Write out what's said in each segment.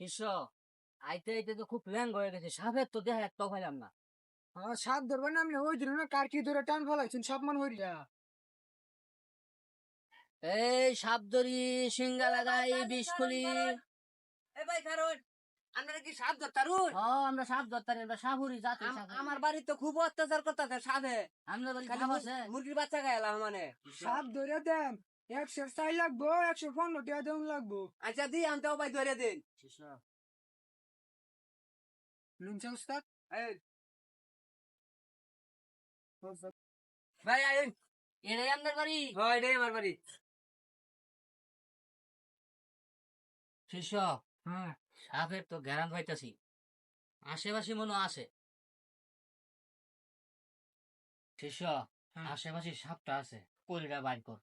শিষ্য আইতে আইতে তো খুব ল্যাং হয়ে গেছে সাপের তো দেখা একটাও পাইলাম না। আমার সাপ ধরবেন না আপনি ওই দিন না কার কি ধরে টান ফলাইছেন সব মান এই সাপ ধরি সিঙ্গা লাগাই বিষ খুলি। এ ভাই কারণ আপনারা কি সাপ ধরতারুন ও আমরা সাপ ধরতারি আমরা সাপুরি জাতি আমার বাড়ি তো খুব অত্যাচার করতেছে সাপে। আমরা বলি সাপ মুরগির বাচ্চা মানে। সাপ ধরে দেন। একশো লাগবো একশো পনেরো টাকা দেন লাগবো আচ্ছা দি আমি তো ভাই ধরে দিন উস্তাদ ভাই আইন এটাই আমাদের বাড়ি হয় এটাই আমার বাড়ি শিষ্য হ্যাঁ সাপের তো গ্যারান পাইতাছি আশেপাশে মনে আছে শিষ্য। আশেপাশে সাপটা আছে কলিটা বাইর কর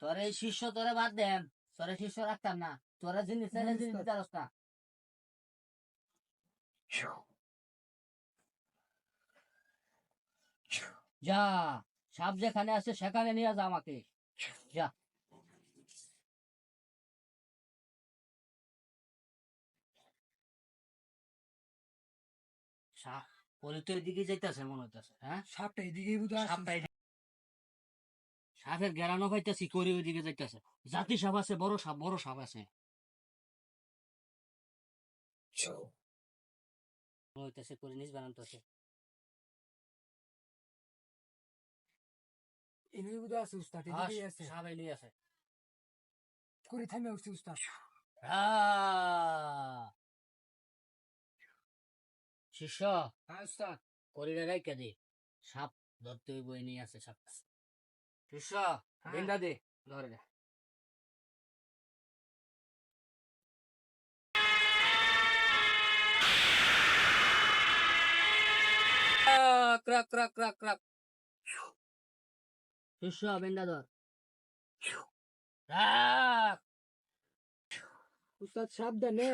তোর এই শিষ্য তোরে বাদ দেন। তোরে শিষ্য রাখতাম না। তোরা জিনিস চাইলে জিনিস দিতে না। যা সাপ যেখানে আছে সেখানে নিয়ে যা আমাকে। যা। সাপ তো এদিকে যাইতেছে মনে হইতেছে হ্যাঁ? সাপটা এদিকে সাপটা সাপের গেরানো পাইতেছি করি ওইদিকে যাইতেছে। জাতি সাপ আছে বড় সাপ বড় সাপ আছে। হইতেছে করে নিজ বানানতেছে এদিকে বুধ আছে উস্তাদ এদিকে আছে। সাপ এলি আছে। করে থামে উঠছে উস্তাদ। শিষ্য হ্যাঁ উস্তাদ। রাইকা সাপ ধরতে বই নিয়ে আছে সাপটা। শিষ্য। ভেন্ডা দে ধরে দে ক্রাক ক্রাক ক্রাক ক্রাক শিষ্য ভেন্ডা ধর। রাখ। উস্তাদ সাবধানে।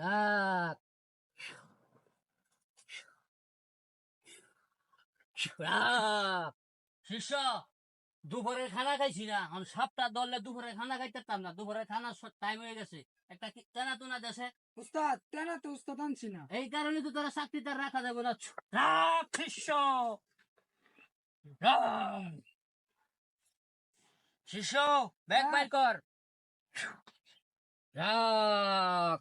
রাখ। রাখ। শিষ্য দুপুরে খানা খাইছি না। আমি সাপটা ধরলে দুপুরে খানা খাইতাম না। দুপুরে খানা টাইম হয়ে গেছে। একটা টানা টুনা দেশে। উস্তাদ তেনা তো উস্তাদ আনছি না। এই কারণে তো তোরা চাকরিটা রাখা যাবে না। শিষ্য শিষ্য ব্যাগ হ্যাঁ। বাইর কর। রাখ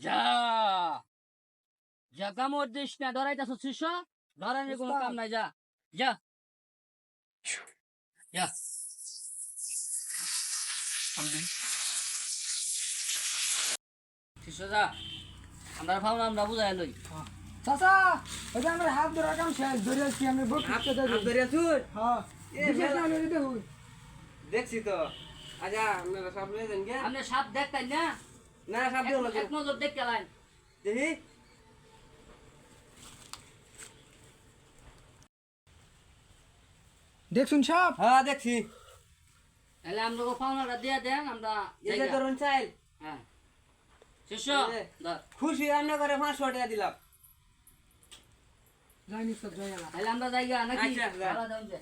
যা যা কামড় দিস না ধরাইতেছ শিষ্য? ধরানোর কোনো কাম নাই যা। যা। যা। শিষ্য যা। আমরা ভাবনা আমরা বুঝাই লই। চাচা এটা আমার হাত ধরার কাম শেষ ধরে আছি আমি বুক হাত ধরে। আছুন হ্যাঁ দেখছি তো। আচ্ছা আপনারা সব নিয়ে যান গে আপনি সাপ দেখতেন না? না সাপ এক নজর দেখতে লাইন। দেখি। দেখছুন সব? হ্যাঁ দেখছি। তাহলে আমরা পাওনাটা দিয়ে দেন আমরা এই। ধরুন চাইল। হ্যাঁ। শিষ্য খুশি রান্না করে পাঁচশো টাকা দিলাম। যাই তাহলে আমরা যাইগা নাকি? আচ্ছা।